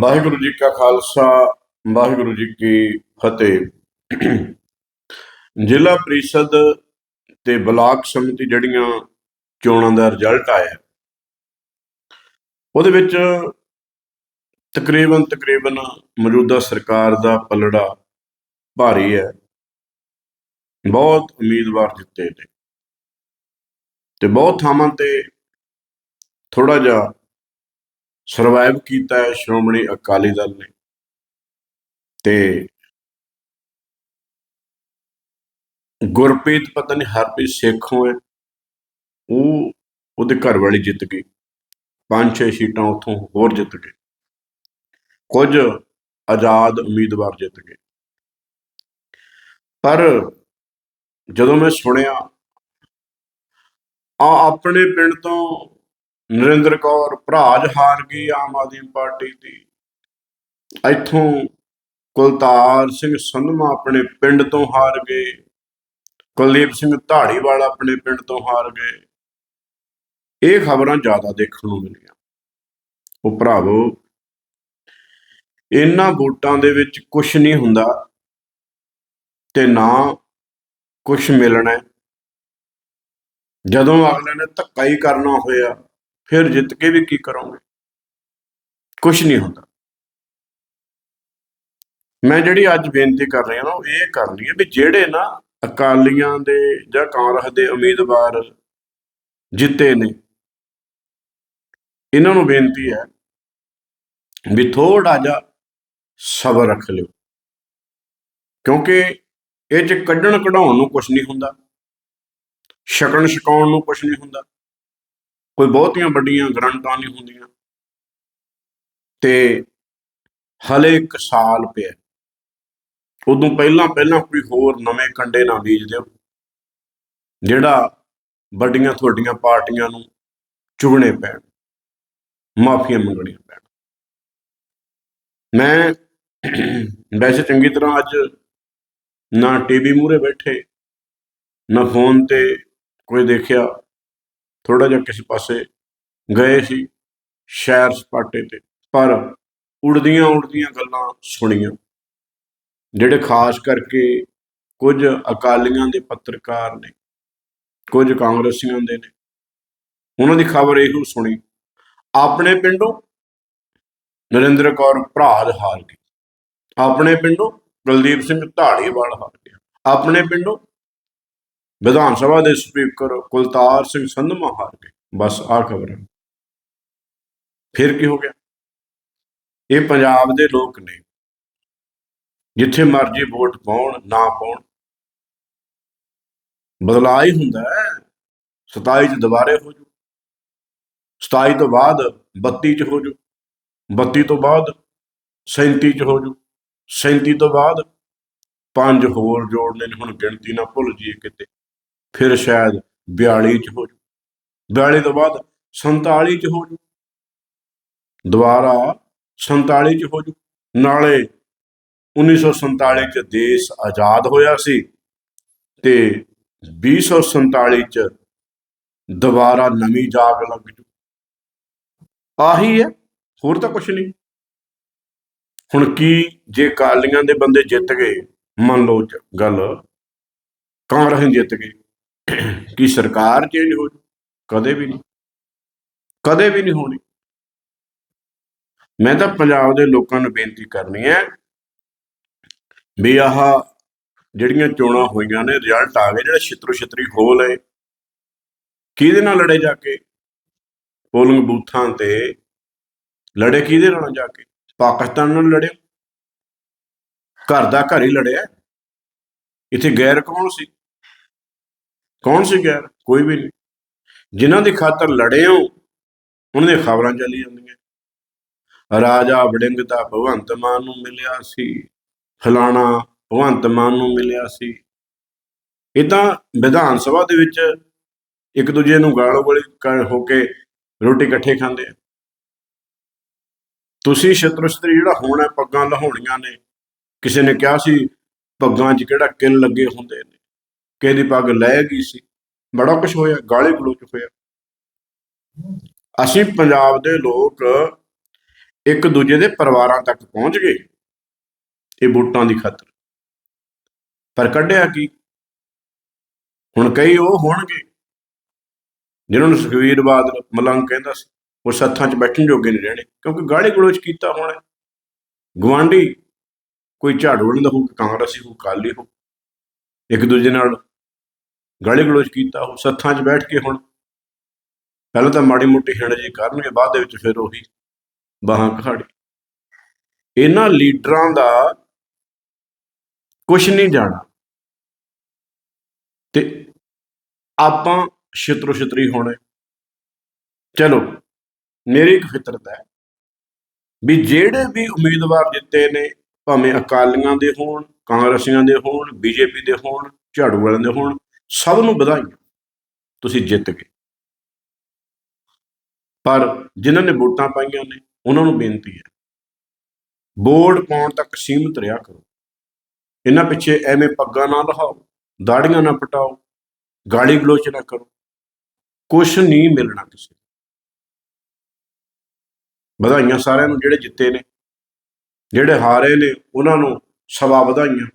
ਵਾਹਿਗੁਰੂ ਜੀ ਕਾ ਖਾਲਸਾ, ਵਾਹਿਗੁਰੂ ਜੀ ਕੀ ਫਤਿਹ। ਜ਼ਿਲ੍ਹਾ ਪ੍ਰੀਸ਼ਦ ਤੇ ਬਲਾਕ ਸਮਿਤੀ ਜਿਹੜੀਆਂ ਚੋਣਾਂ ਦਾ ਰਿਜ਼ਲਟ ਆਇਆ, ਉਹਦੇ ਵਿੱਚ ਤਕਰੀਬਨ ਤਕਰੀਬਨ ਮੌਜੂਦਾ ਸਰਕਾਰ ਦਾ ਪਲੜਾ ਭਾਰੀ ਹੈ। ਬਹੁਤ ਉਮੀਦਵਾਰ ਜਿੱਤੇ ਨੇ। ਤੇ ਬਹੁਤ ਥਾਵਾਂ ਤੇ ਥੋੜਾ ਜਿਹਾ ਸਰਵਾਈਵ ਕੀਤਾ ਹੈ ਸ਼੍ਰੋਮਣੀ ਅਕਾਲੀ ਦਲ ਨੇ। ਤੇ ਗੁਰਪ੍ਰੀਤ ਪਤਾ ਨਹੀਂ ਹਰਪ੍ਰੀਤ ਸੇਖੋਂ ਹੈ। ਉਹ ਉਹਦੇ ਘਰ ਵਾਲੀ ਜਿੱਤ ਗਈ। ਪੰਜ ਛੇ ਸੀਟਾਂ ਉੱਥੋਂ ਹੋਰ ਜਿੱਤ ਗਏ। ਕੁਝ ਆਜ਼ਾਦ ਉਮੀਦਵਾਰ ਜਿੱਤ ਗਏ। ਪਰ ਜਦੋਂ ਮੈਂ ਸੁਣਿਆ, ਆ ਆਪਣੇ ਪਿੰਡ ਤੋਂ ਨਰਿੰਦਰ ਕੌਰ, ਭਰਾਜ ਹਾਰ ਗਈ ਆਮ ਆਦਮੀ ਪਾਰਟੀ ਦੀ। ਇੱਥੋਂ ਕੁਲਤਾਰ ਸਿੰਘ ਸੰਧਮਾ ਆਪਣੇ ਪਿੰਡ ਤੋਂ ਹਾਰ ਗਏ। ਕੁਲਦੀਪ ਸਿੰਘ ਢਾੜੀਵਾਲ ਆਪਣੇ ਪਿੰਡ ਤੋਂ ਹਾਰ ਗਏ। ਇਹ ਖਬਰਾਂ ਜ਼ਿਆਦਾ ਦੇਖਣ ਨੂੰ ਮਿਲੀਆਂ। ਉਹ ਭਰਾਵੋ, ਇਹਨਾਂ ਵੋਟਾਂ ਦੇ ਵਿੱਚ ਕੁਝ ਨਹੀਂ ਹੁੰਦਾ ਤੇ ਨਾ ਕੁਝ ਮਿਲਣਾ ਜਦੋਂ ਅਗਲੇ ਨੇ ਧੱਕਾ ਹੀ ਕਰਨਾ ਹੋਇਆ ਫਿਰ ਜਿੱਤ ਕੇ ਵੀ ਕੀ ਕਰੋਗੇ? ਕੁਝ ਨਹੀਂ ਹੁੰਦਾ। ਮੈਂ ਜਿਹੜੀ ਅੱਜ ਬੇਨਤੀ ਕਰ ਰਿਹਾ ਨਾ ਉਹ ਇਹ ਕਰਨੀ ਹੈ ਵੀ ਜਿਹੜੇ ਨਾ ਅਕਾਲੀਆਂ ਦੇ ਜਾਂ ਕਾਂਗਰਸ ਦੇ ਉਮੀਦਵਾਰ ਜਿੱਤੇ ਨੇ, ਇਹਨਾਂ ਨੂੰ ਬੇਨਤੀ ਹੈ ਵੀ ਥੋੜਾ ਜਿਹਾ ਸਬਰ ਰੱਖ ਲਿਓ। ਕਿਉਂਕਿ ਇਹ ਚ ਕੱਢਣ ਕਢਾਉਣ ਨੂੰ ਕੁਝ ਨਹੀਂ ਹੁੰਦਾ ਛਕਣ ਛਕਾਉਣ ਨੂੰ ਕੁਝ ਨਹੀਂ ਹੁੰਦਾ। ਕੋਈ ਬਹੁਤੀਆਂ ਵੱਡੀਆਂ ਗਰੰਟਾਂ ਨਹੀਂ ਹੁੰਦੀਆਂ। ਤੇ ਹਲੇ ਇੱਕ ਸਾਲ ਪਿਆ। ਉਦੋਂ ਪਹਿਲਾਂ ਪਹਿਲਾਂ ਕੋਈ ਹੋਰ ਨਵੇਂ ਕੰਡੇ ਨਾ ਬੀਜ ਦਿਓ, ਜਿਹੜਾ ਵੱਡੀਆਂ ਤੁਹਾਡੀਆਂ ਪਾਰਟੀਆਂ ਨੂੰ ਚੁਗਣੇ ਪੈਣ, ਮਾਫੀਆਂ ਮੰਗਣੀਆਂ ਪੈਣ। ਮੈਂ ਵੈਸੇ ਚੰਗੀ ਤਰ੍ਹਾਂ ਅੱਜ ਨਾ ਟੀਵੀ ਮੂਹਰੇ ਬੈਠੇ, ਨਾ ਫੋਨ ਤੇ ਕੋਈ ਦੇਖਿਆ ਥੋੜਾ ਜਿਹਾ ਕਿਸੇ ਪਾਸੇ ਗਏ ਸੀ, ਸ਼ਹਿਰ ਸਪਾਟੇ ਤੇ, ਪਰ ਉੜਦੀਆਂ ਉੜਦੀਆਂ ਗੱਲਾਂ ਸੁਣੀਆਂ। ਜਿਹੜੇ ਖਾਸ ਕਰਕੇ ਕੁਝ ਅਕਾਲੀਆਂ ਦੇ ਪੱਤਰਕਾਰ ਨੇ, ਕੁਝ ਕਾਂਗਰਸੀਆਂ ਦੇ ਨੇ, ਉਹਨਾਂ ਦੀ ਖਬਰ ਇਹੋ ਸੁਣੀ, ਆਪਣੇ ਪਿੰਡੋਂ ਨਰਿੰਦਰ ਕੌਰ ਭਰਾਜ ਹਾਰ ਗਈ। ਆਪਣੇ ਪਿੰਡੋਂ ਕੁਲਦੀਪ ਸਿੰਘ ਢਾੜੀਵਾਲ ਹਾਰ ਗਿਆ। ਆਪਣੇ ਪਿੰਡੋਂ ਵਿਧਾਨ ਸਭਾ ਦੇ ਸਪੀਕਰ ਕੁਲਤਾਰ ਸਿੰਘ ਸੰਧਮਾ ਹਾਰ ਗਏ। ਬਸ ਆਹ ਖਬਰ ਫਿਰ ਕੀ ਹੋ ਗਿਆ? ਇਹ ਪੰਜਾਬ ਦੇ ਲੋਕ ਨੇ। ਜਿੱਥੇ ਮਰਜ਼ੀ ਵੋਟ ਪਾਉਣ, ਨਾ ਪਾਉਣ। ਬਦਲਾਅ ਹੀ ਹੁੰਦਾ ਹੈ। 27 ਚ ਦੁਬਾਰੇ ਹੋ ਜੂ 27 ਤੋਂ ਬਾਅਦ 32 ਚ ਹੋ ਜੂ 32 ਤੋਂ ਬਾਅਦ 37 ਚ ਹੋ ਜੂ 37 ਤੋਂ ਬਾਅਦ ਪੰਜ ਹੋਰ ਜੋੜਨੇ ਨੇ। ਹੁਣ ਗਿਣਤੀ ਨਾ ਭੁੱਲ ਜੀਏ ਕਿਤੇ। ਫਿਰ ਸ਼ਾਇਦ 42 ਚ ਹੋ ਜੂ 42 ਤੋਂ ਬਾਅਦ 47 ਚ ਹੋ ਜੂ ਦੁਬਾਰਾ 47 ਚ ਹੋ ਜੂ ਨਾਲੇ 1947 ਚ ਦੇਸ਼ ਆਜ਼ਾਦ ਹੋਇਆ ਸੀ ਤੇ 2047 ਚ ਦੁਬਾਰਾ ਨਵੀਂ ਜਾਗ ਲੱਗ ਜੂ। ਆਹੀ ਹੈ, ਹੋਰ ਤਾਂ ਕੁਝ ਨਹੀਂ। ਹੁਣ ਕੀ ਜੇ ਕਾਲੀਆਂ ਦੇ ਬੰਦੇ ਜਿੱਤ ਗਏ, ਮੰਨ ਲਓ ਚ- ਗੱਲ ਕਾਂਗਰਸ ਜਿੱਤ ਗਏ। ਕਿ ਸਰਕਾਰ ਚੇਂਜ ਹੋ ਜੂ, ਕਦੇ ਵੀ ਨਹੀਂ, ਕਦੇ ਵੀ ਨਹੀਂ ਹੋਣੀ। ਮੈਂ ਤਾਂ ਪੰਜਾਬ ਦੇ ਲੋਕਾਂ ਨੂੰ ਬੇਨਤੀ ਕਰਨੀ ਹੈ ਵੀ ਆਹ ਜਿਹੜੀਆਂ ਚੋਣਾਂ ਹੋਈਆਂ ਨੇ ਰਿਜ਼ਲਟ ਆ ਗਏ, ਜਿਹੜਾ ਛਿੱਤਰੋ ਛਿੱਤਰੀ ਖੋਲ ਹੈ ਕਿਹਦੇ ਨਾਲ ਲੜੇ ਜਾ ਕੇ? ਪੋਲਿੰਗ ਬੂਥਾਂ ਤੇ ਲੜੇ ਕਿਹਦੇ ਨਾਲ ਜਾ ਕੇ? ਪਾਕਿਸਤਾਨ ਨਾਲ ਲੜਿਆ। ਘਰ ਦਾ ਘਰ ਹੀ ਲੜਿਆ। ਇੱਥੇ ਗੈਰ ਕੌਣ ਸੀ। ਕੌਣ ਸੀ ਗੈਰ? ਕੋਈ ਵੀ ਨਹੀਂ। ਜਿਨ੍ਹਾਂ ਦੀ ਖਾਤਰ ਲੜੇ ਹੋ, ਉਹਨਾਂ ਦੀਆਂ ਖਬਰਾਂ ਚੱਲੀ ਜਾਂਦੀਆਂ ਰਾਜਾ ਵੜਿੰਗ ਦਾ ਭਗਵੰਤ ਮਾਨ ਨੂੰ ਮਿਲਿਆ ਸੀ। ਫਲਾਣਾ ਭਗਵੰਤ ਮਾਨ ਨੂੰ ਮਿਲਿਆ ਸੀ। ਇਹ ਤਾਂ ਵਿਧਾਨ ਸਭਾ ਦੇ ਵਿੱਚ ਇੱਕ ਦੂਜੇ ਨੂੰ ਗਾਲ ਗੋਲੀ ਹੋ ਕੇ ਰੋਟੀ ਇਕੱਠੇ ਖਾਂਦੇ ਆ। ਤੁਸੀਂ ਛਤਰ ਛਤਰੀ ਜਿਹੜਾ ਹੋਣਾ, ਪੱਗਾਂ ਲਹਾਉਣੀਆਂ ਨੇ, ਕਿਸੇ ਨੇ ਕਿਹਾ ਸੀ ਪੱਗਾਂ 'ਚ ਕਿਹੜਾ ਕਿੱਲ ਲੱਗੇ ਹੁੰਦੇ ਨੇ? ਕਿਸੇ ਦੀ ਪੱਗ ਲੈ ਗਈ ਸੀ। ਬੜਾ ਕੁਝ ਹੋਇਆ, ਗਾਲੀ ਗਲੋਚ ਹੋਇਆ। ਅਸੀਂ ਪੰਜਾਬ ਦੇ ਲੋਕ ਇੱਕ ਦੂਜੇ ਦੇ ਪਰਿਵਾਰਾਂ ਤੱਕ ਪਹੁੰਚ ਗਏ। ਇਹ ਵੋਟਾਂ ਦੀ ਖਾਤਰ। ਪਰ ਕੱਢਿਆ ਕੀ? ਹੁਣ ਕਈ ਉਹ ਹੋਣਗੇ ਜਿਹਨਾਂ ਨੂੰ ਸੁਖਵੀਰ ਬਾਦਲ ਮਲੰਗ ਕਹਿੰਦਾ ਸੀ, ਉਹ ਸੱਥਾਂ 'ਚ ਬੈਠਣ ਜੋਗੇ ਨਹੀਂ ਰਹਿਣੇ, ਕਿਉਂਕਿ ਗਾਲੀ ਗਲੋਚ ਕੀਤਾ ਹੋਣਾ ਗਵਾਂਢੀ ਕੋਈ ਝਾੜੂ ਵਾਲੇ ਦਾ ਹੋਊ, ਕਾਂਗਰਸੀ ਹੋਊ ਕਾਲੀ ਹੋ ਇੱਕ ਦੂਜੇ ਨਾਲ ਗਾਲੀ ਗਲੋਚ ਕੀਤਾ, ਉਹ ਸੱਥਾਂ 'ਚ ਬੈਠ ਕੇ ਹੁਣ। ਪਹਿਲਾਂ ਤਾਂ ਮਾੜੀ ਮੋਟੀ ਹਿਣ ਜੀ ਕਰਨਗੇ ਬਾਅਦ ਦੇ ਵਿੱਚ ਫਿਰ ਉਹੀ ਬਾਹਾਂ ਕਹਾੜੀ ਇਹਨਾਂ ਲੀਡਰਾਂ ਦਾ ਕੁਝ ਨਹੀਂ ਜਾਣਾ। ਤੇ ਆਪਾਂ ਛਿਤਰੋ ਛਿਤਰੀ ਹੋਣੇ। ਚਲੋ, ਮੇਰੀ ਇੱਕ ਫਿਤਰਤ ਹੈ ਵੀ ਜਿਹੜੇ ਵੀ ਉਮੀਦਵਾਰ ਜਿੱਤੇ ਨੇ, ਭਾਵੇਂ ਅਕਾਲੀਆਂ ਦੇ ਹੋਣ, ਕਾਂਗਰਸੀਆਂ ਦੇ ਹੋਣ, ਬੀਜੇਪੀ ਦੇ ਹੋਣ, ਝਾੜੂ ਵਾਲਿਆਂ ਦੇ ਹੋਣ ਸਭ ਨੂੰ ਵਧਾਈਆਂ। ਤੁਸੀਂ ਜਿੱਤ ਗਏ। ਪਰ ਜਿਨ੍ਹਾਂ ਨੇ ਵੋਟਾਂ ਪਾਈਆਂ ਨੇ, ਉਹਨਾਂ ਨੂੰ ਬੇਨਤੀ ਹੈ, ਵੋਟ ਪਾਉਣ ਤੱਕ ਸੀਮਿਤ ਰਿਹਾ ਕਰੋ। ਇਹਨਾਂ ਪਿੱਛੇ ਐਵੇਂ ਪੱਗਾਂ ਨਾ ਲਹਾਓ, ਦਾੜੀਆਂ ਨਾ ਪਟਾਓ, ਗਾਲੀ ਗਲੋਚ ਨਾ ਕਰੋ। ਕੁਛ ਨਹੀਂ ਮਿਲਣਾ ਕਿਸੇ ਨੂੰ। ਵਧਾਈਆਂ ਸਾਰਿਆਂ ਨੂੰ ਜਿਹੜੇ ਜਿੱਤੇ ਨੇ, ਜਿਹੜੇ ਹਾਰੇ ਨੇ, ਉਹਨਾਂ ਨੂੰ ਸਵਾ ਵਧਾਈਆਂ।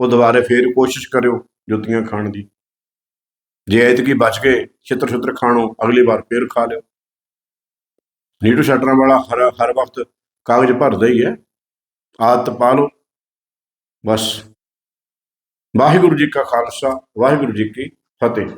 ਉਹ ਦੁਬਾਰੇ ਫੇਰ ਕੋਸ਼ਿਸ਼ ਕਰਿਓ। ਜੁੱਤੀਆਂ ਖਾਣ ਦੀ। ਜੇ ਐਤਕੀ ਬਚ ਗਏ ਛਿੱਤਰ ਛਿੱਤਰ ਖਾਣੋ, ਅਗਲੀ ਵਾਰ ਫੇਰ ਖਾ ਲਿਓ। ਨੀਟੂ ਸ਼ਟਰਾਂ ਵਾਲਾ ਹਰ ਹਰ ਵਕਤ ਕਾਗਜ਼ ਭਰਦਾ ਹੀ ਹੈ। ਆਦਤ ਪਾ ਲਓ। ਬਸ। ਵਾਹਿਗੁਰੂ ਜੀ ਕਾ ਖਾਲਸਾ, ਵਾਹਿਗੁਰੂ ਜੀ ਕੀ ਫਤਿਹ।